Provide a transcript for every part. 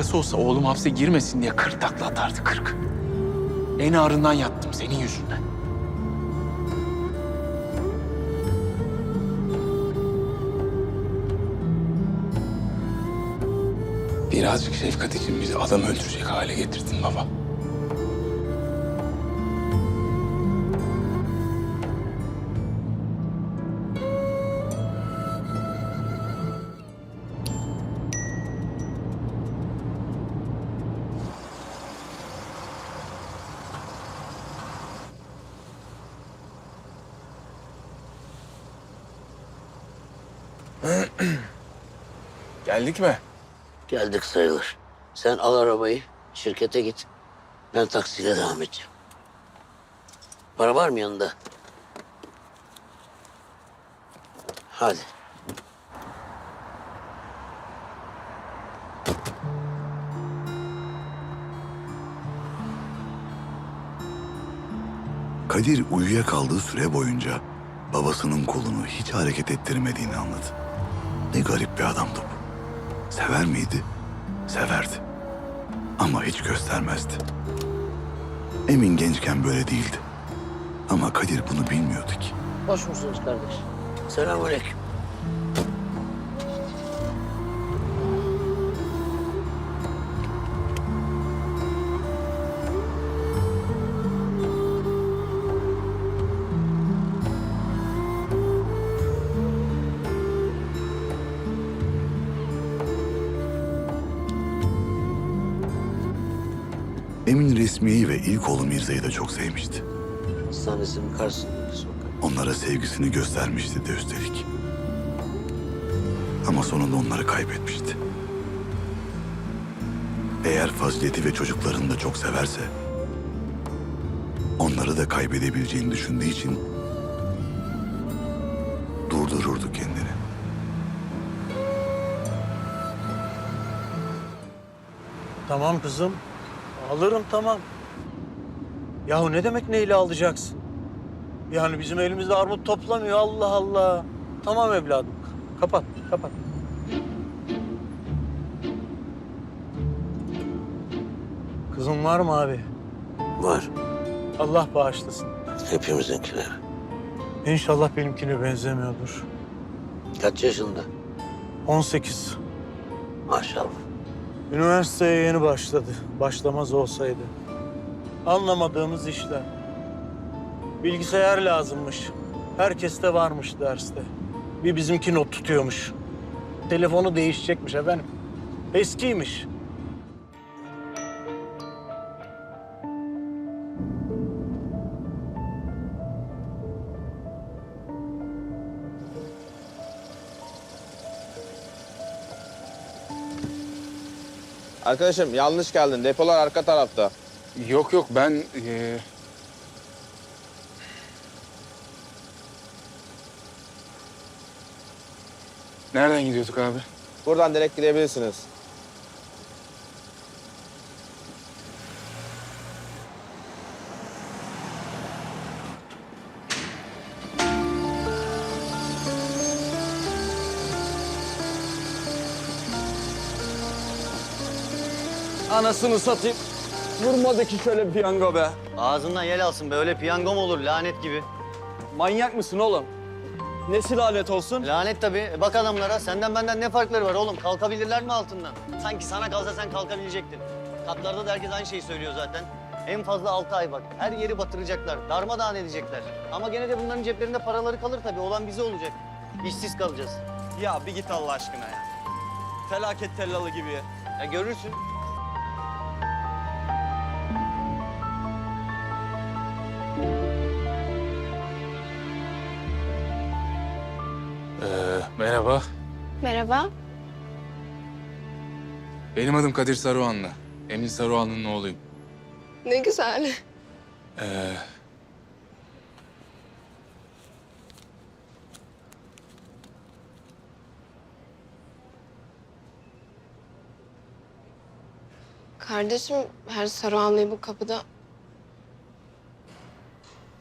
Başkası olsa oğlum hapse girmesin diye kırk takla atardı kırk. En ağrından yattım senin yüzünden. Birazcık şefkat için bizi adam öldürecek hale getirdin baba. Geldik mi? Geldik sayılır. Sen al arabayı, şirkete git. Ben taksiyle devam edeceğim. Para var mı yanında? Hadi. Kadir uyuyakaldığı süre boyunca babasının kolunu hiç hareket ettirmediğini anladı. Ne garip bir adamdı bu. Sever miydi? Severdi. Ama hiç göstermezdi. Emin gençken böyle değildi. Ama Kadir bunu bilmiyordu ki. Hoş musunuz kardeş? Selamünaleyküm. Emin Resmiye'yi ve ilk oğlu Mirza'yı da çok sevmişti. Hastanesinin karşısındaki sokak. Onlara sevgisini göstermişti de üstelik. Ama sonunda onları kaybetmişti. Eğer Fazileti ve çocuklarını da çok severse... ...onları da kaybedebileceğini düşündüğü için... ...durdururdu kendini. Tamam kızım. Alırım tamam. Yahu ne demek neyle alacaksın? Yani bizim elimizde armut toplamıyor Allah Allah. Tamam evladım. Kapat, kapat. Kızım var mı abi? Var. Allah bağışlasın. Hepimizinkine. İnşallah benimkine benzemiyordur. Kaç yaşında? 18. Maşallah. Üniversiteye yeni başladı. Başlamaz olsaydı. Anlamadığımız işler. Bilgisayar lazımmış. Herkes de varmış derste. Bir bizimki not tutuyormuş. Telefonu değişecekmiş efendim. Eskiymiş. Arkadaşım yanlış geldin. Depolar arka tarafta. Yok yok ben... eee, Nereden gidiyorduk abi? Buradan direkt gidebilirsiniz. Anasını satayım. Vurmadı ki şöyle piyango be. Ağzından yel alsın be öyle piyango mu olur lanet gibi. Manyak mısın oğlum? Nesi lanet olsun? Lanet tabii. E Bak adamlara senden benden ne farkları var oğlum? Kalkabilirler mi altından? Sanki sana kalsa sen kalkabilecektin. Katlarda da herkes aynı şeyi söylüyor zaten. En fazla altı ay bak. Her yeri batıracaklar. Darmadağın edecekler. Ama gene de bunların ceplerinde paraları kalır tabii. Olan bize olacak. İşsiz kalacağız. Ya bir git Allah aşkına ya. Felaket tellalı gibi. Ya görürsün. Merhaba. Merhaba. Benim adım Kadir Saruhanlı. Emin Saruhanlı'nın oğluyum. Ne güzel. Ee, Kardeşim her Saruhanlı'yı bu kapıda...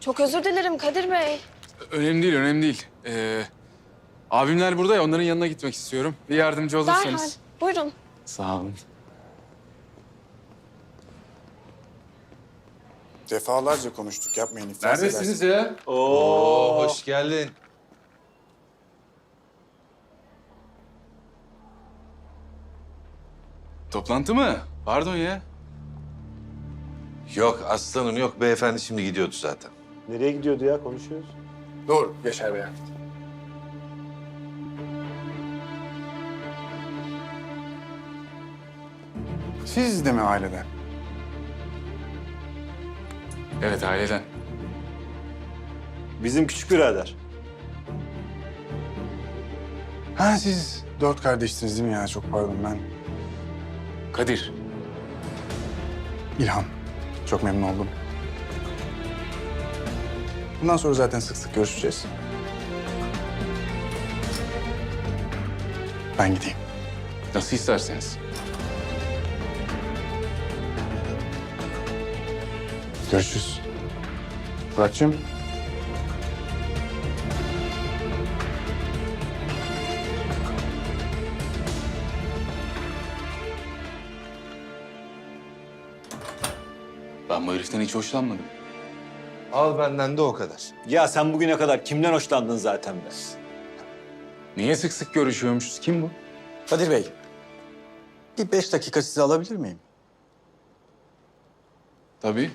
Çok özür dilerim Kadir Bey. önemli değil, önemli değil. Ee, Abimler burada ya onların yanına gitmek istiyorum. Bir yardımcı olursanız. Derhal. Buyurun. Sağ olun. Defalarca konuştuk yapmayın iflas Neredesiniz ya? Oo, hoş geldin. Toplantı mı? Pardon ya. Yok aslanım yok beyefendi şimdi gidiyordu zaten. Nereye gidiyordu ya? Konuşuyoruz. Dur Yaşar Bey. Siz de mi aileden? Evet aileden. Bizim küçük birader. Ha siz dört kardeşsiniz değil mi ya? Çok pardon ben. Kadir. İlhan. Çok memnun oldum. Bundan sonra zaten sık sık görüşeceğiz. Ben gideyim. Nasıl isterseniz. Görüşürüz. Muratcığım. Ben bu heriften hiç hoşlanmadım. Al benden de o kadar. Ya sen bugüne kadar kimden hoşlandın zaten be? Niye sık sık görüşüyormuşuz? Kim bu? Kadir Bey, bir beş dakika sizi alabilir miyim? Tabii.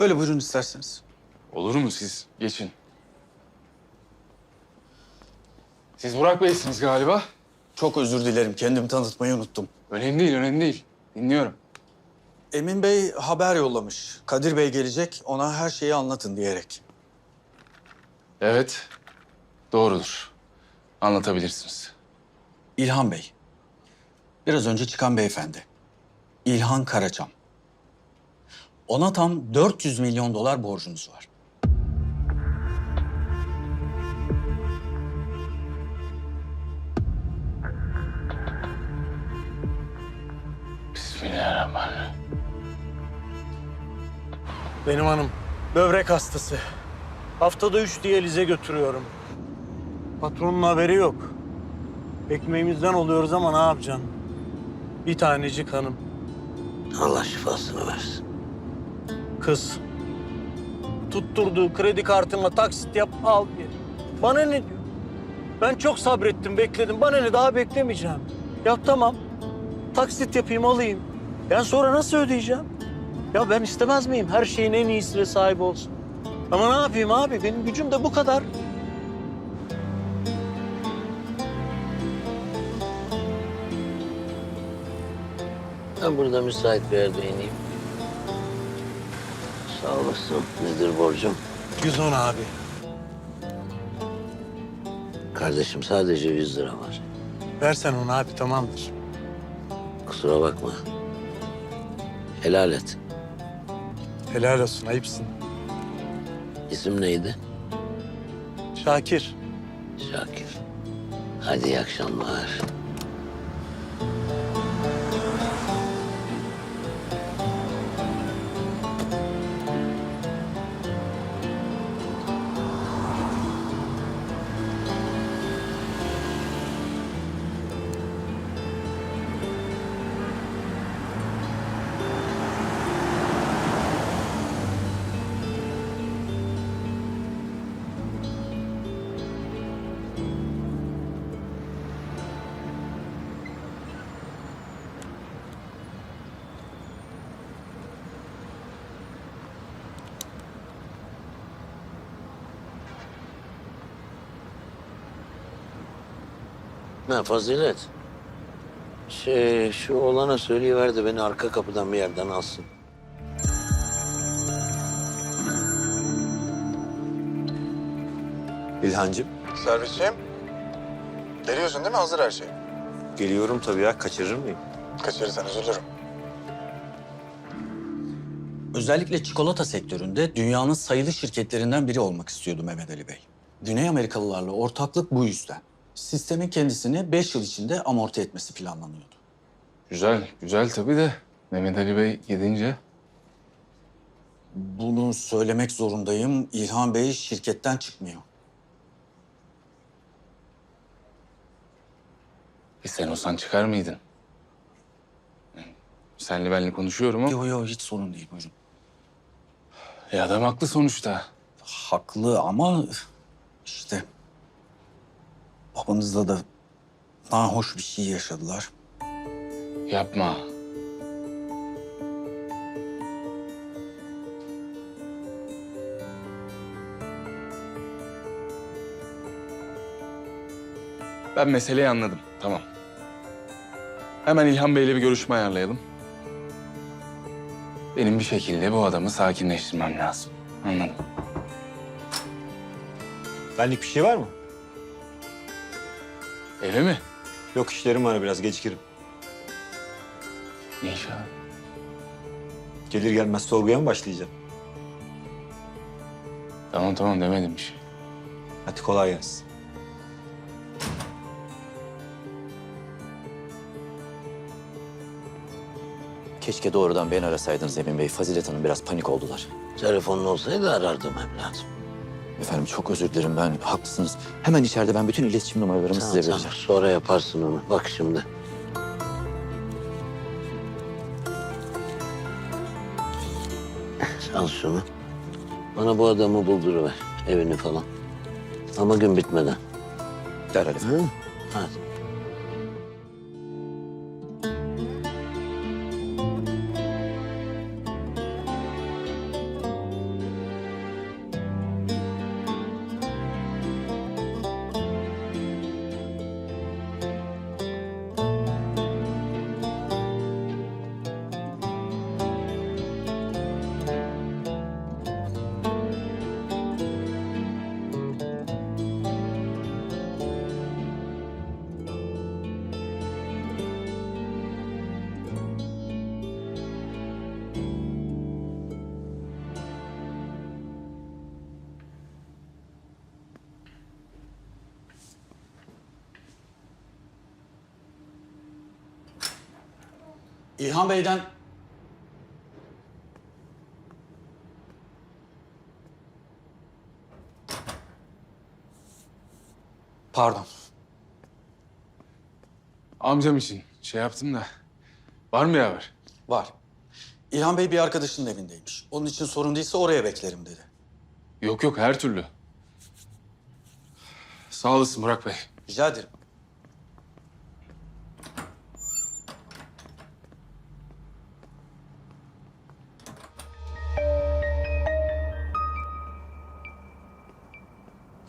Böyle buyurun isterseniz. Olur mu siz? Geçin. Siz Burak Bey'siniz galiba. Çok özür dilerim, kendimi tanıtmayı unuttum. Önemli değil, önemli değil. Dinliyorum. Emin Bey haber yollamış. Kadir Bey gelecek, ona her şeyi anlatın diyerek. Evet, doğrudur. Anlatabilirsiniz. İlhan Bey. Biraz önce çıkan beyefendi. İlhan Karaçam. Ona tam 400 milyon dolar borcunuz var. Bismillahirrahmanirrahim. Benim hanım böbrek hastası. Haftada üç diyalize götürüyorum. Patronun haberi yok. Ekmeğimizden oluyoruz ama ne yapacaksın? Bir tanecik hanım, Allah şifasını versin. Kız. Tutturdu kredi kartına taksit yap al diye. Bana ne diyor? Ben çok sabrettim, bekledim. Bana ne daha beklemeyeceğim. Ya tamam. Taksit yapayım, alayım. Ben sonra nasıl ödeyeceğim? Ya ben istemez miyim? Her şeyin en iyisine sahip olsun. Ama ne yapayım abi? Benim gücüm de bu kadar. Ben burada müsait bir yerde ineyim. Sağ olasın. Nedir borcum? 110 abi. Kardeşim sadece 100 lira var. Versen onu abi tamamdır. Kusura bakma. Helal et. Helal olsun, ayıpsın. İsim neydi? Şakir. Şakir. Hadi iyi akşamlar. Ne fazilet? Şey, şu oğlana söyleyiver de beni arka kapıdan bir yerden alsın. İlhancığım. Servisçiyim. Geliyorsun değil mi? Hazır her şey. Geliyorum tabii ya. Kaçırır mıyım? Kaçırırsan üzülürüm. Özellikle çikolata sektöründe dünyanın sayılı şirketlerinden biri olmak istiyordu Mehmet Ali Bey. Güney Amerikalılarla ortaklık bu yüzden. Sistemin kendisini beş yıl içinde amorti etmesi planlanıyordu. Güzel, güzel tabii de Mehmet Ali Bey gidince Bunu söylemek zorundayım. İlhan Bey şirketten çıkmıyor. bir sen olsan çıkar mıydın? senle benle konuşuyorum ama. Yok yok hiç sorun değil buyurun. E adam haklı sonuçta. Haklı ama işte babanızla da nahoş bir şey yaşadılar. Yapma. Ben meseleyi anladım. Tamam. Hemen İlhan Bey'le bir görüşme ayarlayalım. Benim bir şekilde bu adamı sakinleştirmem lazım. Anladım. Benlik bir şey var mı? Eve mi? Yok işlerim var biraz gecikirim. Ne iş abi? Gelir gelmez sorguya mı başlayacağım? Tamam tamam demedim bir şey. Hadi kolay gelsin. Keşke doğrudan beni arasaydınız Emin Bey. Fazilet Hanım biraz panik oldular. Telefonun olsaydı arardım evladım. Efendim çok özür dilerim ben haklısınız. Hemen içeride ben bütün iletişim numaralarımı size vereceğim. Sonra yaparsın onu. Bak şimdi. Al şunu. Bana bu adamı bulduruver. Evini falan. Ama gün bitmeden. Derhal efendim. Hı? Hadi. İlhan Bey'den Pardon. Amcam için şey yaptım da. Var mı haber? Var. İlhan Bey bir arkadaşının evindeymiş. Onun için sorun değilse oraya beklerim dedi. Yok yok her türlü. Sağ olasın Burak Bey. Rica ederim.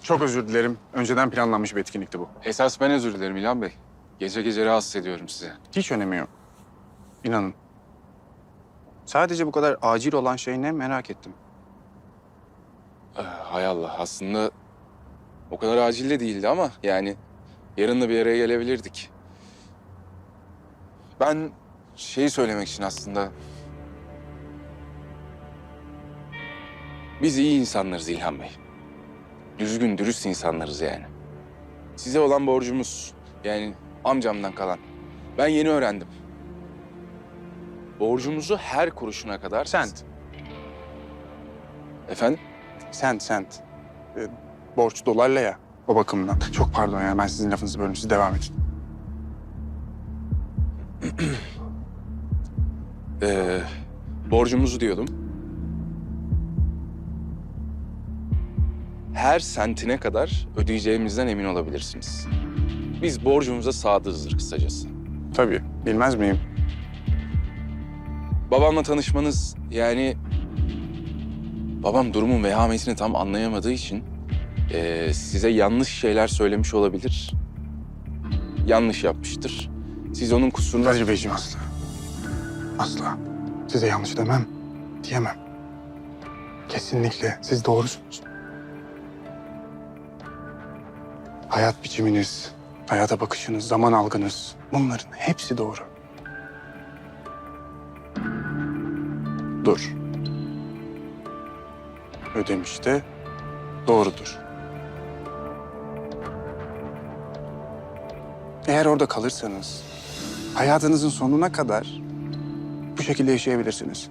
Çok özür dilerim. Önceden planlanmış bir etkinlikti bu. Esas ben özür dilerim İlhan Bey. Gece gece rahatsız ediyorum size. Hiç önemi yok. İnanın. Sadece bu kadar acil olan şey ne merak ettim. Ee, hay Allah aslında o kadar acil de değildi ama yani yarın da bir araya gelebilirdik. Ben şeyi söylemek için aslında... Biz iyi insanlarız İlhan Bey. Düzgün, dürüst insanlarız yani. Size olan borcumuz yani amcamdan kalan. Ben yeni öğrendim. Borcumuzu her kuruşuna kadar... Sent. Efendim? Sent, sent. Ee, borç dolarla ya. O bakımdan. Çok pardon ya ben sizin lafınızı bölüm. Siz devam edin. Ee, borcumuzu diyordum. Her sentine kadar ödeyeceğimizden emin olabilirsiniz. Biz borcumuza sadığızdır kısacası. Tabii. Bilmez miyim? Babamla tanışmanız yani... Babam durumun vehametini tam anlayamadığı için... ee, size yanlış şeyler söylemiş olabilir. Yanlış yapmıştır. Siz onun kusuruna... Kadir Beyciğim asla. Asla. Size yanlış demem. Diyemem. Kesinlikle. Siz doğrusunuz. Hayat biçiminiz, hayata bakışınız, zaman algınız bunların hepsi doğru. Dur. Ödemiş de doğrudur. Eğer orada kalırsanız hayatınızın sonuna kadar bu şekilde yaşayabilirsiniz.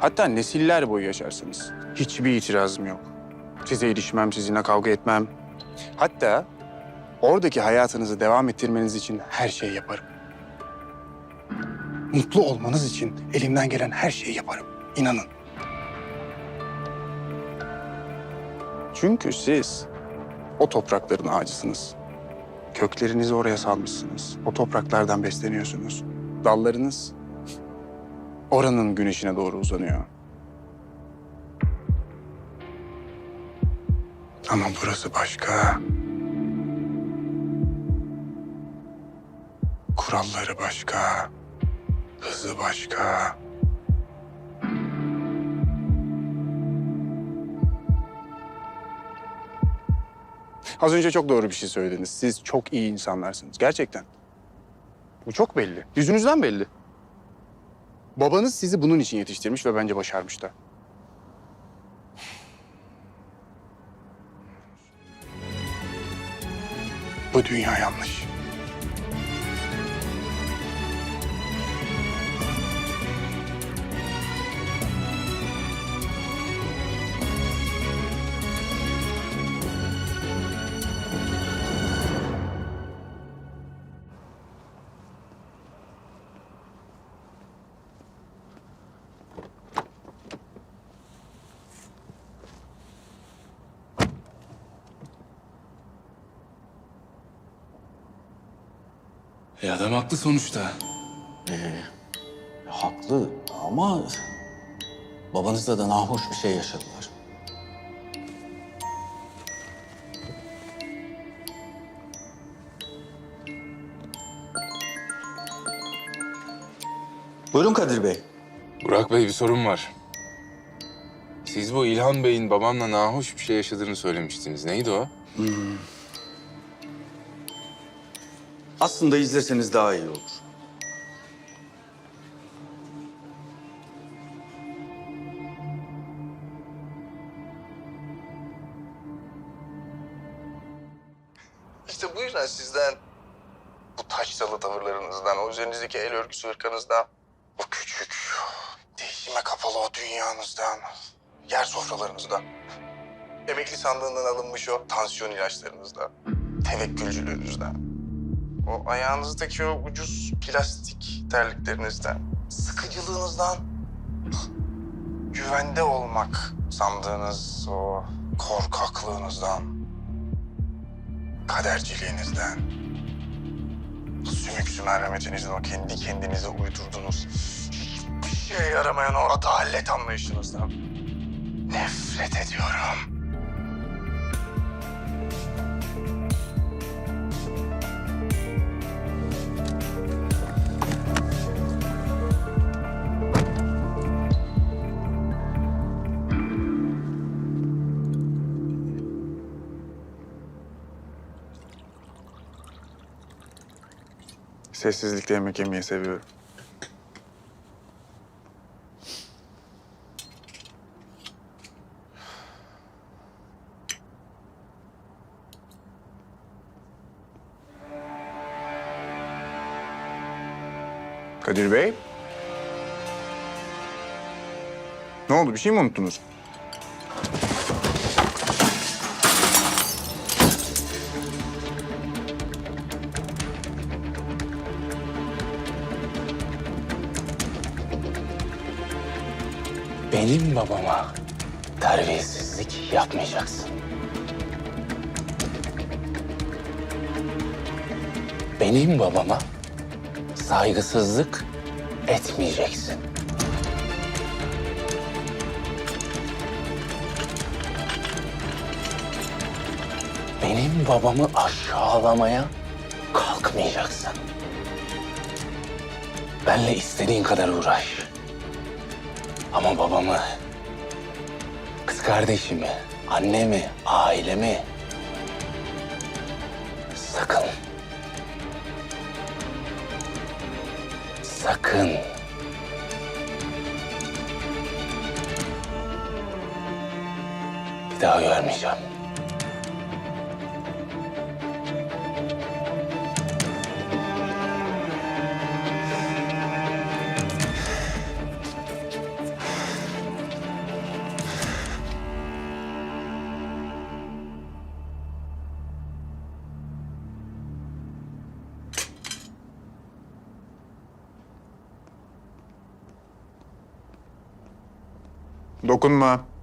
Hatta nesiller boyu yaşarsınız. Hiçbir itirazım yok. Size ilişmem, sizinle kavga etmem. Hatta oradaki hayatınızı devam ettirmeniz için her şeyi yaparım. Mutlu olmanız için elimden gelen her şeyi yaparım. İnanın. Çünkü siz o toprakların ağacısınız. Köklerinizi oraya salmışsınız. O topraklardan besleniyorsunuz. Dallarınız oranın güneşine doğru uzanıyor. Ama burası başka. Kuralları başka. Hızı başka. Az önce çok doğru bir şey söylediniz. Siz çok iyi insanlarsınız. Gerçekten. Bu çok belli. Yüzünüzden belli. Babanız sizi bunun için yetiştirmiş ve bence başarmış da. Bu dünya yanlış. Adam haklı sonuçta. Haklı ama babanızla da nahoş bir şey yaşadılar. Buyurun Kadir Bey. Burak Bey bir sorun var. Siz bu İlhan Bey'in babamla nahoş bir şey yaşadığını söylemiştiniz. Neydi o? Aslında izleseniz daha iyi olur. İşte bu yüzden sizden, bu taşralı tavırlarınızdan, o üzerinizdeki el örgüsü hırkanızdan, o küçük, değişime kapalı o dünyanızdan, yer sofralarınızdan, emekli sandığından alınmış o tansiyon ilaçlarınızdan, tevekkülcülüğünüzden, o ayağınızdaki o ucuz plastik terliklerinizden, sıkıcılığınızdan, güvende olmak sandığınız o korkaklığınızdan, kaderciliğinizden, sümüksü merhametinizin o kendi kendinize uydurduğunuz hiçbir şeye yaramayan o adalet anlayışınızdan nefret ediyorum. Sessizlikte yemek yemeyi seviyorum. Kadir Bey. Ne oldu? Bir şey mi unuttunuz? Benim babama terbiyesizlik yapmayacaksın. Benim babama saygısızlık etmeyeceksin. Benim babamı aşağılamaya kalkmayacaksın. Benle istediğin kadar uğraş. Ama babamı, kız kardeşimi, annemi, ailemi sakın. Sakın. Bir daha görmeyeceğim. Dokunma.